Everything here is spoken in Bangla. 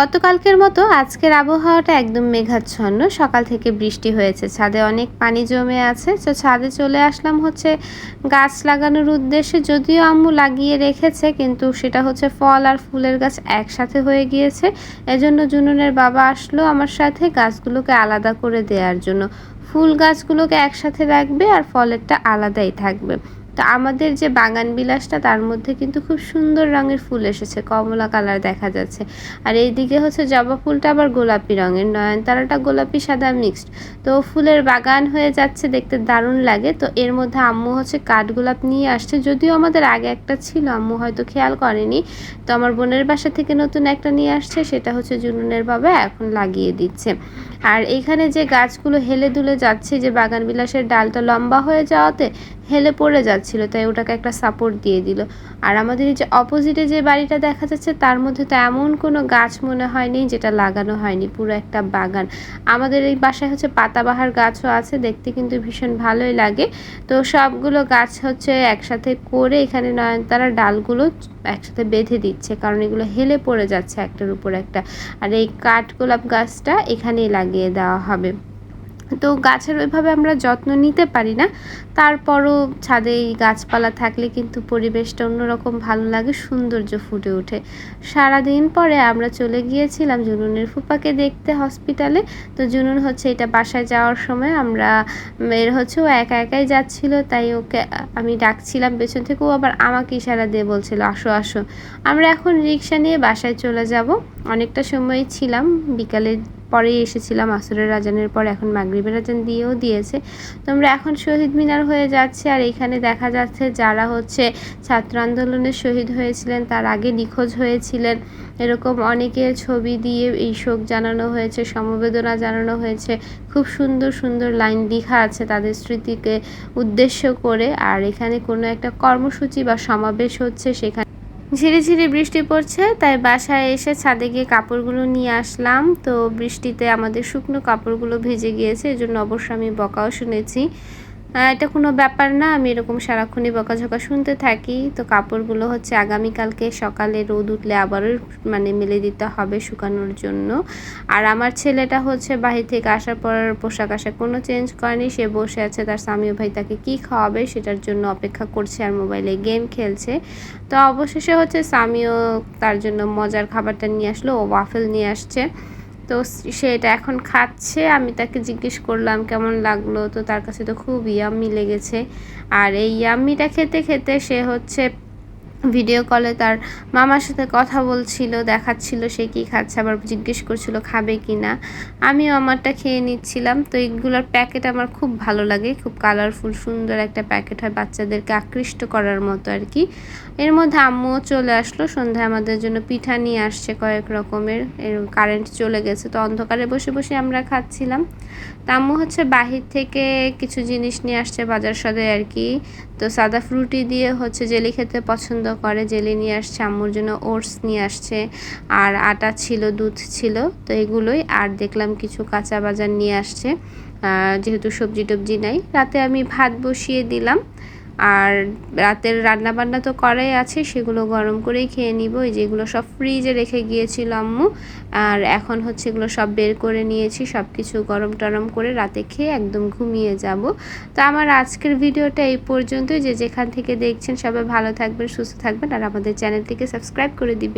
গতকালকের মতো আজকের আবহাওয়াটা একদম মেঘাচ্ছন্ন। সকাল থেকে বৃষ্টি হয়েছে, ছাদে অনেক পানি জমে আছে। তো ছাদে চলে আসলাম হচ্ছে গাছ লাগানোর উদ্দেশ্যে। যদিও আম্মু লাগিয়ে রেখেছে, কিন্তু সেটা হচ্ছে ফল আর ফুলের গাছ একসাথে হয়ে গিয়েছে। এজন্য জুনুনের বাবা আসলো আমার সাথে গাছগুলোকে আলাদা করে দেওয়ার জন্য। ফুল গাছগুলোকে একসাথে রাখবে আর ফলেরটা আলাদাই থাকবে। তো আমাদের যে বাগান বিলাসটা তার মধ্যে কিন্তু খুব সুন্দর রঙের ফুল এসেছে, কমলা কালার দেখা যাচ্ছে। আর এইদিকে হচ্ছে জবা ফুলটা আবার গোলাপি রঙের, নয়নতারাটা গোলাপি, সাদা মিক্সড। তো ফুলের বাগান হয়ে যাচ্ছে দেখতে দারুণ লাগে। তো এর মধ্যে আম্মু হচ্ছে কাঠগোলাপ নিয়ে আসছে, যদিও আমাদের আগে একটা ছিল, আম্মু হয়তো খেয়াল করেনি। তো আমার বোনের বাসা থেকে নতুন একটা নিয়ে আসছে, সেটা হচ্ছে জুনুনের বাবা এখন লাগিয়ে দিচ্ছে। আর এইখানে যে গাছগুলো হেলে দুলে যাচ্ছে যে বাগান বিলাসের ডালটা লম্বা হয়ে যাওয়াতে হেলে পড়ে যাচ্ছিল তাই ওটাকে একটা সাপোর্ট দিয়ে দিল। আর আমাদের এই যে অপোজিটে যে বাড়িটা দেখা যাচ্ছে, তার মধ্যে তো এমন কোনো গাছ মনে হয়নি যেটা লাগানো হয়নি, পুরো একটা বাগান। আমাদের এই বাসায় হচ্ছে পাতাবাহার গাছও আছে, দেখতে কিন্তু ভীষণ ভালোই লাগে। তো সবগুলো গাছ হচ্ছে একসাথে করে এখানে নয়নতারা ডালগুলো একসাথে বেঁধে দিচ্ছে, কারণ এগুলো হেলে পড়ে যাচ্ছে একটার উপর একটা। আর এই কাঠগোলাপ গাছটা এখানেই লাগিয়ে দেওয়া হবে। তো গাছের ওইভাবে আমরা যত্ন নিতে পারি না। তারপরও ছাদে এই গাছপালা থাকলে কিন্তু পরিবেশটা অন্যরকম ভালো লাগে, সৌন্দর্য ফুটে ওঠে। সারাদিন পরে আমরা চলে গিয়েছিলাম জুনুনের ফুপাকে দেখতে হসপিটালে। তো জুনুন হচ্ছে এটা বাসায় যাওয়ার সময় আমরা এর হচ্ছে ও একা একাই যাচ্ছিল, তাই ওকে আমি ডাকছিলাম পেছন থেকে, ও আবার আমাকে ইশারা দিয়ে বলছিল, আসো আসো। আমরা এখন রিক্সা নিয়ে বাসায় চলে যাব। অনেকটা সময় ছিলাম বিকালে পরেই এসেছিলাম আসরের রাজানের পর, এখন মাগরিবের রাজান দিয়েও দিয়েছে। তো আমরা এখন শহীদ মিনার হয়ে যাচ্ছে আর এখানে দেখা যাচ্ছে যারা হচ্ছে ছাত্র আন্দোলনে শহীদ হয়েছিলেন, তার আগে নিখোঁজ হয়েছিলেন। এরকম অনেকের ছবি দিয়ে এই শোক জানানো হয়েছে, সমবেদনা জানানো হয়েছে। খুব সুন্দর সুন্দর লাইন লেখা আছে তাদের স্মৃতিকে উদ্দেশ্য করে। আর এখানে কোনো একটা কর্মসূচি বা সমাবেশ হচ্ছে সেখানে ঝিরিঝিরি বৃষ্টি পড়ছে, তাই বাসায় এসে ছাদে গিয়ে কাপড়গুলো নিয়ে আসলাম। তো বৃষ্টিতে আমাদের শুকনো কাপড়গুলো ভেজে গিয়েছে, এজন্য অবশ্য আমি বকাও শুনেছি। এটা কোনো ব্যাপার না। আমি এরকম সারাক্ষণই বকাঝকা শুনতে থাকি। তো কাপড়গুলো হচ্ছে আগামীকালকে সকালে রোদ উঠলে আবারও মানে মেলে দিতে হবে শুকানোর জন্য। আর আমার ছেলেটা হচ্ছে বাহির থেকে আসার পর পোশাক আশাক কোনো চেঞ্জ করেনি। সে বসে আছে, তার স্বামীও ভাই তাকে কি খাওয়াবে সেটার জন্য অপেক্ষা করছে আর মোবাইলে গেম খেলছে। তো অবশেষে হচ্ছে স্বামীও তার জন্য মজার খাবারটা নিয়ে আসলো, ও ওয়াফেল নিয়ে আসছে। তো সে এটা এখন খাচ্ছে, আমি তাকে জিজ্ঞেস করলাম, কেমন লাগল? তো তার কাছে তো খুব ইয়াম্মি লেগেছে। আর এই ইয়াম্মিটা খেতে খেতে সে হচ্ছে ভিডিও কলে তার মামার সাথে কথা বলছিল, দেখাচ্ছিল সে কি খাচ্ছে, আবার জিজ্ঞেস করছিল খাবে কি না আমিও আমারটা খেয়ে নিচ্ছিলাম। তো এইগুলোর প্যাকেট আমার খুব ভালো লাগে। খুব কালারফুল সুন্দর একটা প্যাকেট হয় বাচ্চাদেরকে আকৃষ্ট করার মতো আর কি। এর মধ্যে আম্মুও চলে আসলো। সন্ধ্যায় আমাদের জন্য পিঠা নিয়ে আসছে কয়েক রকমের। এর কারেন্ট চলে গেছে। তো অন্ধকারে বসে বসে আমরা খাচ্ছিলাম। তা আম্মু হচ্ছে বাহির থেকে কিছু জিনিস নিয়ে আসছে বাজার সদে আর কি। তো সাদা ফ্রুটি দিয়ে হচ্ছে জেলি খেতে পছন্দ করে। জেলি নিয়ে আসছে, আম্মুর জন্য ওটস নিয়ে আসছে। আর আটা ছিল, দুধ ছিল, তো এগুলোই। আর দেখলাম কিছু কাঁচা বাজার নিয়ে আসছে। যেহেতু সবজি টবজি নাই। রাতে আমি ভাত বসিয়ে দিলাম। আর রাতের রান্না বান্না তো করাই আছে, সেগুলো গরম করেই খেয়ে নিব। এই যেগুলো সব ফ্রিজে রেখে গিয়েছিল আম্মু। আর এখন হচ্ছে এগুলো সব বের করে নিয়েছি সব কিছু গরম টরম করে রাতে খেয়ে একদম ঘুমিয়ে যাব। তো আমার আজকের ভিডিওটা এই পর্যন্তই। যে যেখান থেকে দেখছেন সবাই ভালো থাকবেন, সুস্থ থাকবেন, আর আমাদের চ্যানেলটিকে সাবস্ক্রাইব করে দিবেন।